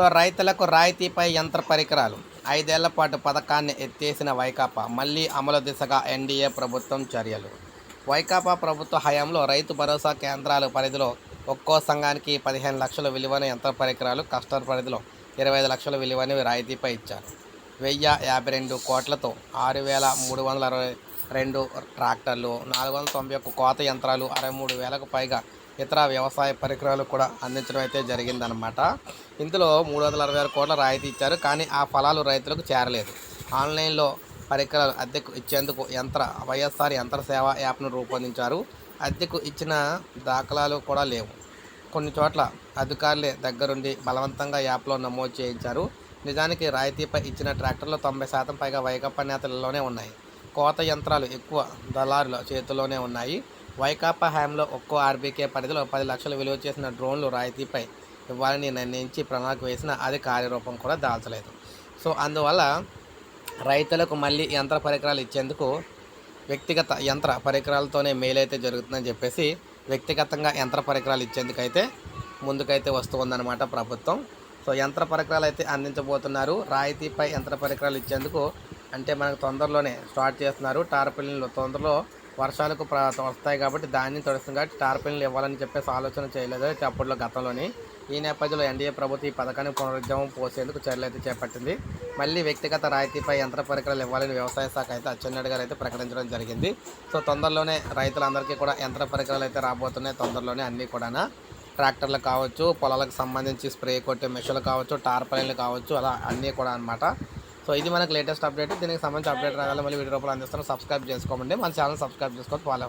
So రైతులకు రాయితీపై యంత్ర పరికరాలు. ఐదేళ్ళ పాటు పథకాన్ని ఎత్తేసిన వైకాపా మళ్ళీ అమలు దిశగా ఎన్డీఏ ప్రభుత్వం చర్యలు. వైకాపా ప్రభుత్వ హయాంలో రైతు భరోసా కేంద్రాల పరిధిలో ఒక్కో సంఘానికి పదిహేను లక్షల విలువైన యంత్ర పరికరాలు కస్టర్ పరిధిలో ఇరవై ఐదు లక్షల విలువైనవి రాయితీపై ఇచ్చారు. వెయ్యి యాభై రెండు కోట్లతో ఆరు వేల మూడు వందల అరవై రెండు ట్రాక్టర్లు నాలుగు వందల తొంభై ఒక్క కోత యంత్రాలు అరవై మూడు వేలకు పైగా ఇతర వ్యవసాయ పరికరాలు కూడా అందించడం అయితే జరిగిందనమాట ఇందులో మూడు వందల అరవై ఆరు కోట్ల రాయితీ ఇచ్చారు కానీ ఆ ఫలాలు రైతులకు చేరలేదు. ఆన్లైన్లో పరికరాలు అద్దెకు ఇచ్చేందుకు యంత్ర వైఎస్ఆర్ యంత్ర సేవ యాప్ను రూపొందించారు. అద్దెకు ఇచ్చిన దాఖలాలు కూడా లేవు. కొన్ని చోట్ల అధికారులే దగ్గరుండి బలవంతంగా యాప్లో నమోదు చేయించారు. నిజానికి రాయితీపై ఇచ్చిన ట్రాక్టర్లు తొంభై శాతం పైగా వైకప్ప నేతలలోనే ఉన్నాయి. కోత యంత్రాలు ఎక్కువ దళారుల చేతిలోనే ఉన్నాయి. వైకాపా హయాంలో ఒక్కో ఆర్బీకే పరిధిలో పది లక్షలు విలువ చేసిన డ్రోన్లు రాయితీపై ఇవ్వాలని నిర్ణయించి ప్రణాళిక వేసిన అది కార్యరూపం కూడా దాల్చలేదు. సో అందువల్ల రైతులకు మళ్ళీ యంత్ర పరికరాలు ఇచ్చేందుకు వ్యక్తిగత యంత్ర పరికరాలతోనే మేలైతే జరుగుతుందని చెప్పేసి వ్యక్తిగతంగా యంత్ర పరికరాలు ఇచ్చేందుకైతే ముందుకైతే వస్తుందన్నమాట ప్రభుత్వం. సో యంత్ర పరికరాలు అయితే అందించబోతున్నారు. రాయితీపై యంత్ర పరికరాలు ఇచ్చేందుకు అంటే మనకు తొందరలోనే స్టార్ట్ చేస్తున్నారు. టార్పిల్లు తొందరలో వర్షాలకు వస్తాయి కాబట్టి ధాన్యం తొడుస్తుంది కాబట్టి టార్పిల్లు ఇవ్వాలని చెప్పేసి ఆలోచన చేయలేదు. అప్పట్లో గతంలోని ఈ నేపథ్యంలో ఎన్డీఏ ప్రభుత్వం ఈ పథకాన్ని పునరుద్యమం పోసేందుకు చర్యలు అయితే చేపట్టింది. మళ్ళీ వ్యక్తిగత రాయితీపై యంత్ర పరికరాలు ఇవ్వాలని వ్యవసాయ శాఖ అయితే అచ్చెన్నాయుడు గారు అయితే ప్రకటించడం జరిగింది. సో తొందరలోనే రైతులందరికీ కూడా యంత్ర పరికరాలు అయితే రాబోతున్నాయి. తొందరలోనే అన్నీ కూడా ట్రాక్టర్లు కావచ్చు పొలాలకు సంబంధించి స్ప్రే కొట్టే మిషన్లు కావచ్చు టార్పలైన్లు కావచ్చు అలా అన్నీ కూడా అనమాట సో ఇది మనకు లేటెస్ట్ అప్డేట్ దీనికి సంబంధించి అప్డేట్ రాగాలి మళ్ళీ వీడియో రూపంలో అందిస్తాను. సబ్స్క్రైబ్ చేసుకోమండి. మన ఛానల్ సబ్స్క్రైబ్ చేసుకొని ఫాలో